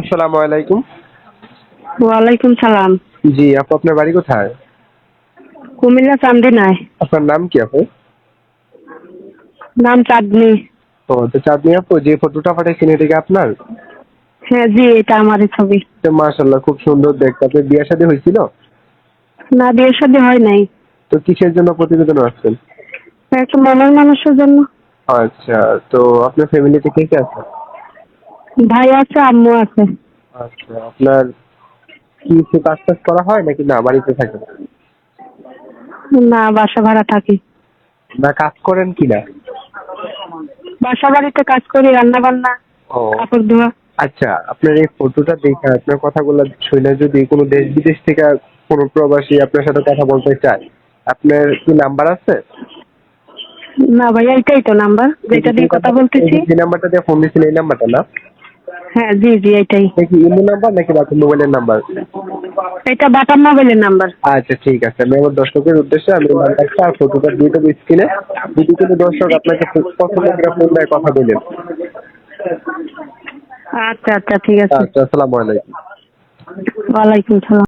আসসালামু আলাইকুম। ওয়ালাইকুম সালাম। জি আপু আপনার বাড়ি কোথায়? কুমিল্লা চান্দিনায়। আপনার নাম কি আপু? নাম চাঁদনি। ও তো চাঁদনি আপু যে ফটোটা পাঠাইছেন এটা কি আপনার? হ্যাঁ জি এটা আমারই ছবি। মাশাল্লাহ খুব সুন্দর দেখতে। আপনার বিয়ে শাদী হয়েছিল? না বিয়ে শাদী হয় নাই। তো কিসের জন্য প্রতিবেদন আসছেন? একটা মনের মানুষের জন্য। আচ্ছা তো আপনার ফ্যামিলিতে কে কে আছে? ভাই আছে আম্মু আছে। আচ্ছা আপনার কি কিছু কাজ টাজ করা হয় নাকি না বাড়িতে থাকেন? না বাসা ভাড়া থাকি। না কাজ করেন কি না? বাসা বাড়িতে কাজ করি রান্না বান্না ও। কাপড় ধোয়া। আচ্ছা আপনার এই ফটোটা দেখে আপনার কথাগুলো শুনে যদি কোনো দেশ বিদেশ থেকে কোনো প্রবাসী আপনার সাথে কথা বলতে চায় আপনার কি নাম্বার আছে? না ভাইয়া এটাই তো নাম্বার যেটা দিয়ে কথা বলতেছি। এই যে নাম্বারটা দিয়ে ফোন দিয়েছেন এই নাম্বারটা না? হ্যাঁ জি জি এটাই। ইমো নাম্বার নাকি মোবাইলের নাম্বার? এটা বাটার মোবাইলের নাম্বার। আচ্ছা ঠিক আছে। আমি আমার দর্শকের উদ্দেশ্যে আমি নাম্বারটা আর ফটোটা দিয়ে দেবো স্ক্রিনে। যদি কোনো দর্শক আপনাকে পছন্দ করে ফোন দেয় কথা বলেন। আচ্ছা আচ্ছা ঠিক আছে। আচ্ছা আসসালামু আলাইকুম। ওয়ালাইকুম সালাম।